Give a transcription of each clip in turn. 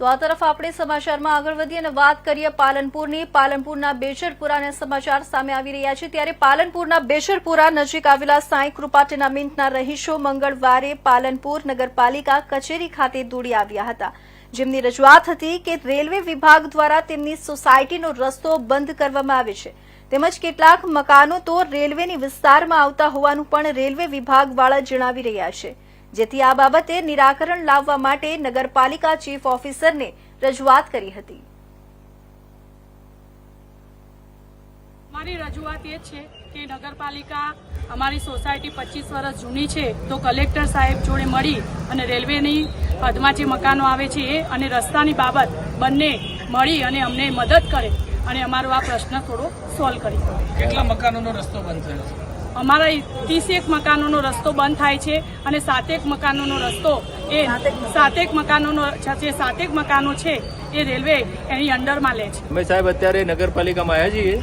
તો આ તરફ આપણે સમાચારમાં આગળ વધીએ અને વાત કરીએ પાલનપુરની. પાલનપુરના બેશરપુરાના સમાચાર સામે આવી રહ્યા છે. ત્યારે પાલનપુરના બેશરપુરા નજીક આવેલા સાંઈ કૃપા ટેનામેન્ટના રહીશો મંગળવારે પાલનપુર નગરપાલિકા કચેરી ખાતે દોડી આવ્યા હતા. જેમની રજૂઆત હતી કે રેલવે વિભાગ દ્વારા તેમની સોસાયટીનો રસ્તો બંધ કરવામાં આવે છે. તેમજ કેટલાક મકાનો તો રેલવેની વિસ્તારમાં આવતા હોવાનું પણ રેલવે વિભાગવાળા જણાવી રહ્યા છે. જેથી આ બાબતે નિરાકરણ લાવવા માટે નગરપાલિકા ચીફ ઓફિસરને રજૂઆત કરી હતી. મારી રજૂઆત એ જ છે કે નગરપાલિકા અમારી સોસાયટી પચીસ વર્ષ જૂની છે તો કલેક્ટર સાહેબ જોડે મળી અને રેલવેની હદમાં જે મકાનો આવે છે એ અને રસ્તાની બાબત બંને મળી અને અમને મદદ કરે અને અમારો આ પ્રશ્ન થોડો સોલ્વ કરી શકે. કેટલા મકાનોનો રસ્તો બંધ થયો છે? અમારા ત્રીસેક મકાનોનો રસ્તો બંધ થાય છે અને સાતેક મકાનોનો રસ્તો એ સાતેક મકાનોનો જે સાતેક મકાનો છે એ રેલવે એની અંડરમાં લે છે. અમે સાહેબ અત્યારે નગરપાલિકામાં આવ્યા છીએ.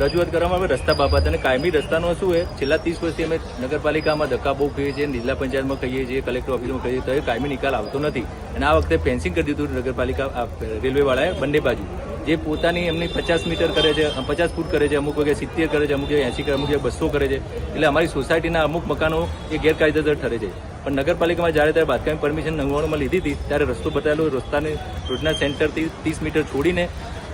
રજૂઆત કરવામાં આવે રસ્તા બાબત અને કાયમી રસ્તાનો શું છે? છેલ્લા ત્રીસ વર્ષથી અમે નગરપાલિકામાં ધક્કા બહુ ખાઈએ છીએ જિલ્લા પંચાયતમાં કહીએ છીએ કલેક્ટર ઓફિસમાં કહીએ તો એ કાયમી નિકાલ આવતો નથી. અને આ વખતે ફેન્સિંગ કરી દીધું નગરપાલિકા રેલવેવાળાએ બંને બાજુ. જે પોતાની એમની પચાસ મીટર કરે છે પચાસ ફૂટ કરે છે, અમુક વખતે સિત્તેર કરે છે, અમુક જગ્યાએ એંસી કરે, અમુક જગ્યાએ બસો કરે છે. એટલે અમારી સોસાયટીના અમુક મકાનો એ ગેરકાયદેસર ઠરે છે. પણ નગરપાલિકામાં જ્યારે ત્યારે બાંધકામની પરમિશન નવ્વાણુંમાં લીધી હતી, ત્યારે રસ્તો બતાવેલો, રસ્તાને, રોડના સેન્ટરથી ત્રીસ મીટર છોડીને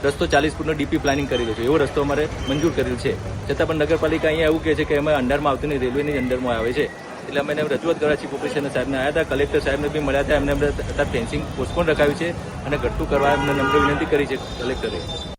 રસ્તો ચાલીસ ફૂટનો ડીપી પ્લાનિંગ કરેલો છે. એવો રસ્તો અમારે મંજૂર કરેલ છે. છતાં પણ નગરપાલિકા અહીંયા એવું કહે છે કે એમાં અંડરમાં આવતું નહીં, રેલવેની અંડરમાં આવે છે. એટલે અમે એને રજૂઆત કરવા ચીફ ઓફિસરના સાહેબને આવ્યા હતા. કલેક્ટર સાહેબને બી મળ્યા હતા. એમને અત્યારે ફેન્સિંગ પોસ્ટપોન રખાવ્યું છે અને ઘટતું કરવા એમને નમ્ર વિનંતી કરી છે કલેક્ટરે.